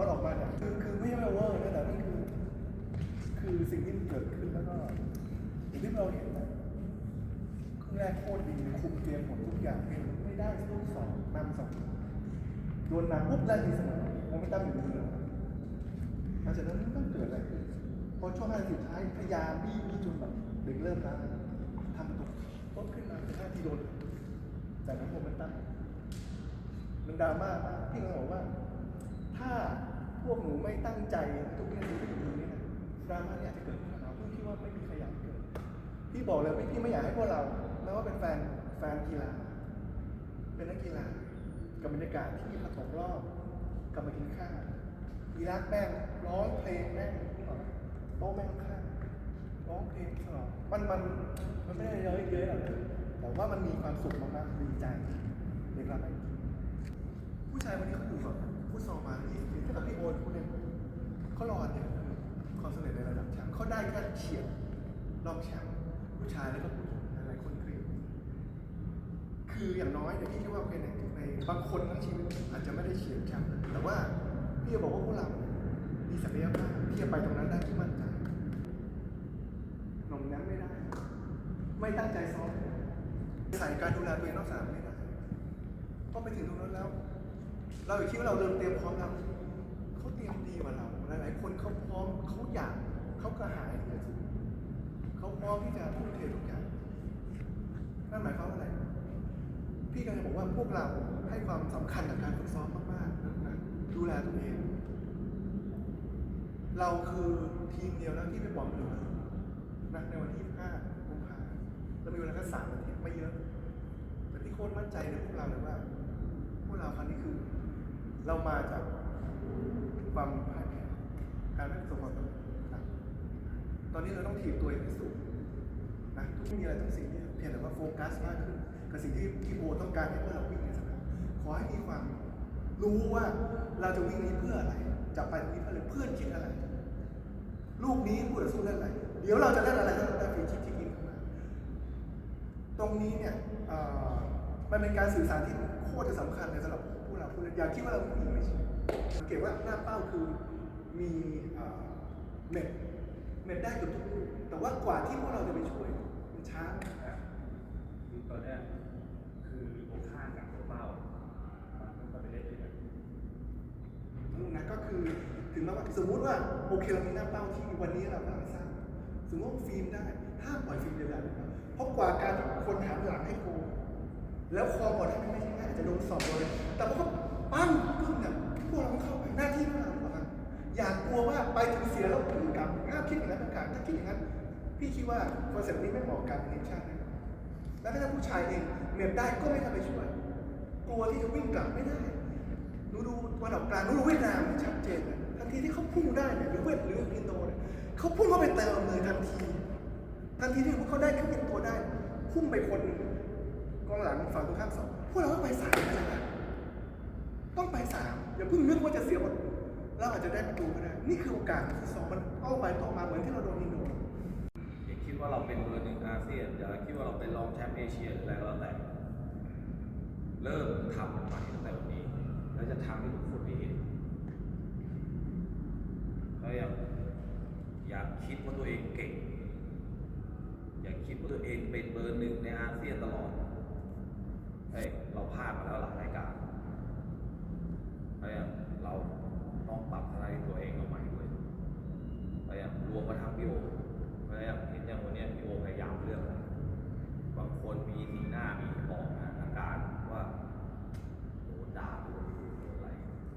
ตอนออกมาเนี่ยคือคือไม่ใช่เวอร์นะแต่นั่นคือ คือสิ่งที่มันเกิดขึ้นแล้วก็อย่างที่เราเห็นนะครึ่งแรกโคตรดีคุมเกมหมดทุกอย่างไม่ได้ลูกสองนำสองโดนนำปุ๊บแรกทีเสมอโมไม่ตั้งอยู่ในมือหลังจากนั้นมันก็เกิดอะไรขึ้นพอช่วงห้าสุดท้ายพยายามบี้บี้จนแบบเด็กเริ่มล้าทำตูต้นขึ้นมาเป็นห้าที่โดนจากนั้นโมเมนตัมมันดราม่ามากพี่ก็บอกว่า ถ้าพวกหนูไม่ตั้งใจทุกเรื่องที่อยู่ตรงนี้นะดราม่าเนี่ยอาจจะเกิดขึ้นกับเราพี่คิดว่าไม่มีใครอยากเกิดพี่บอกเลยพี่ไม่อยากให้พวกเราแม้ว่าเป็นแฟนแฟนกีฬาเป็นนักกีฬากับบรรยากาศที่ผสมรอบกลับมากินข้าวอีรักแม่งร้องเพลงแม่งนี่หรอโต๊ะแม่งข้างร้องเพลงตลอดมันมันมันไม่ได้เยอะเยอะหรอกแต่ว่ามันมีความสุขมากๆดีใจในการไปผู้ชายวันนี้เขาอยู่กับ ผู้ซอลมาที่เท่ากับพี่โอนผู้เล่นเขารอเนี่ยความสำเร็จในระดับแชมป์เขาได้แค่เฉียดรอบแชมป์ผู้ชายแล้วก็ผู้หญิงหลายๆคนเครียดคืออย่างน้อยเนี่ยพี่คิดว่าเป็นในในบางคนทั้งชีวิตอาจจะไม่ได้เฉียดแชมป์แต่ว่าพี่จะบอกว่าพวกเรามีศักยภาพที่จะไปตรงนั้นได้ที่มั่นใจหนมนั้นไม่ได้ ไม่ตั้งใจซ้อมใส่การดูแลตัวเองนอกสนามไม่ได้พอไปถึงตรงนั้นแล้ว เราคิดว่าเราเริ่มเตรียมพร้อมแล้วเขาเตรียมดีกว่าเรา หลาย ๆ คนเขาพร้อมเขาอยากเขากระหายที่จะเขาพร้อมที่จะทุ่มเททุกอย่างนั่นหมายความว่าอะไร พี่กำลังบอกว่าพวกเราให้ความสำคัญกับการฝึกซ้อมมากๆนะดูแลตัวเอง เราคือทีมเดียวนะที่ไปบอลเลยนะในวันที่5กุมภาเรามีเวลาแค่สามอาทิตย์ไม่เยอะ แต่พี่โคตรมั่นใจในพวกเราเลยว่า พวกเราครั้งนี้คือ เรามาจากความพ่ายแพ้การไม่ประสบความสำเร็จนะตอนนี้เราต้องถีบตัวเองให้สูงนะทุกมีอะไรทุกสิ่งนี่เพียงแต่ว่าโฟกัสมากขึ้นกับสิ่งที่ที่โบต้องการให้พวกเราวิ่งในสนามขอให้มีความรู้ว่าเราจะวิ่งนี้เพื่ออะไร จะไปนี้เพื่ออะไรเพื่อนคิดอะไร ลูกนี้ผู้ต่อสู้เล่นอะไร เดี๋ยวเราจะเล่นอะไรถ้าเราได้ฟีคิกที่กินมาตรงนี้เนี่ยอ่อมันเป็นการสื่อสารที่โคตรจะสำคัญในสำหรับ เราผู้เล่นอย่าคิดว่าเราวิ่งไม่ใช่สังเกตว่าหน้าเป้าคือมีเอ่อเน็ตเน็ตได้เกือบทุกลูกแต่ว่ากว่าที่พวกเราจะไปช่วยมันช้าคือตอนเนี้ยคือโอค่ากับตัวเป้ามันก็ไปเล่นด้วยกันลูกนะก็คือถึงแม้ว่าสมมุติว่าโอเคเรามีหน้าเป้าที่วันนี้เรากำลังสร้างสมมติว่าฟิล์มได้ห้ามปล่อยฟิล์มเดียวกันนะครับเพราะกว่าการที่คนหันหลังให้โกงแล้วคอบอลให้มันไม่ใช่ง่ายอาจจะโดนสอบเลยแต่พอ ไปถึงเสียแล้วพึ่งกลับห้ามคิดอย่างนั้นประกาศถ้าคิดอย่างนั้น พี่คิดว่าคอนเซ็ปต์นี้ไม่เหมาะกับเป็นชาแน่นอนแล้วถ้าผู้ชายเองเหน็บได้ก็ไม่ทำไปช่วย กลัวที่จะวิ่งกลับไม่ได้ดูดูวันออกกลางดูดูเวียดนามชัดเจนเลยทันทีที่เขาพุ่งได้เนี่ยหรือเวียดหรืออินโดเนี่ยเขาพุ่งเข้าไปเติมเลยทันที ทันทีที่เขาได้ขึ้นเป็นตัวได้ พุ่งไปคนกองหลังฝั่งตรงข้ามสองพวกเราต้องไปสามนะต้องไปสามอย่าเพิ่งนึกว่าจะเสียหมด เราอาจจะได้ประตูก็ได้ นี่คือโอกาสที่สองมันเอาไปต่อมาเหมือนที่เราโดนอินโดอย่าคิดว่าเราเป็นเบอร์หนึ่งอาเซียนอย่าคิดว่าเราเป็นรองแชมป์เอเชียหรืออะไรก็แล้วแต่ เริ่มทำมันใหม่ตั้งแต่วันนี้ แล้วจะทำให้ทุกคนได้เห็นแล้วอย่าอย่าคิดว่าตัวเองเก่ง อย่าคิดว่าตัวเองเป็นเบอร์หนึ่งในอาเซียนตลอดเฮ้ยเราพลาดมาแล้วหลายรายการเฮ้ยเราต้องปรับอะไรตัวเองเอาใหม่ด้วย พยายามรวมมาทำพี่โอพยายามเห็นอย่างวันเนี้ยพี่โอพยายามเรื่องอะไรบางคนมีสีหน้ามีออกอาการว่าโดนด่าโดนอะไร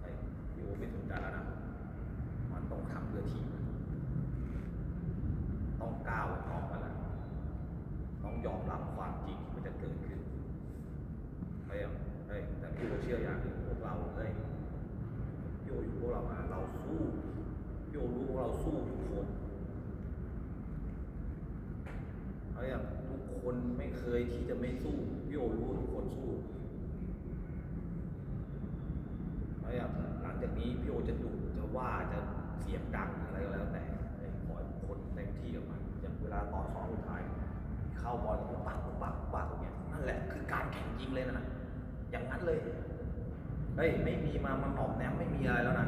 ไอ้พี่โอไม่สนใจแล้วนะ มันต้องทำเพื่อทีมต้องก้าวออกมาแล้วต้องยอมรับ ความจริงที่มันจะเกิดขึ้นพยายเฮ้ยแต่พี่โอเชื่ออย่างหนึ่งพวกเราเฮ้ยพี่โออยู่พวกเรามาเราสู้พี่โอรู้ว่าเราสู้ทุกคนเอาอย่างทุกคนไม่เคยที่จะไม่สู้พี่โอรู้ทุกคนสู้เอาอย่างหลังจากนี้พี่โอจะดุจะว่าจะเสียงดังอะไรก็แล้วแต่ให้ขอให้ทุกคนเต็มที่กับมันอย่างเวลาต่อสองสุดท้ายาบอลปักปักปักตรงเนี้ยนั่นแหละคือการแข่งจริงเลยนะอย่างนั้นเลยเฮ้ยไม่มีมามาหนอกแนมไม่มีอะไรแล้วนะ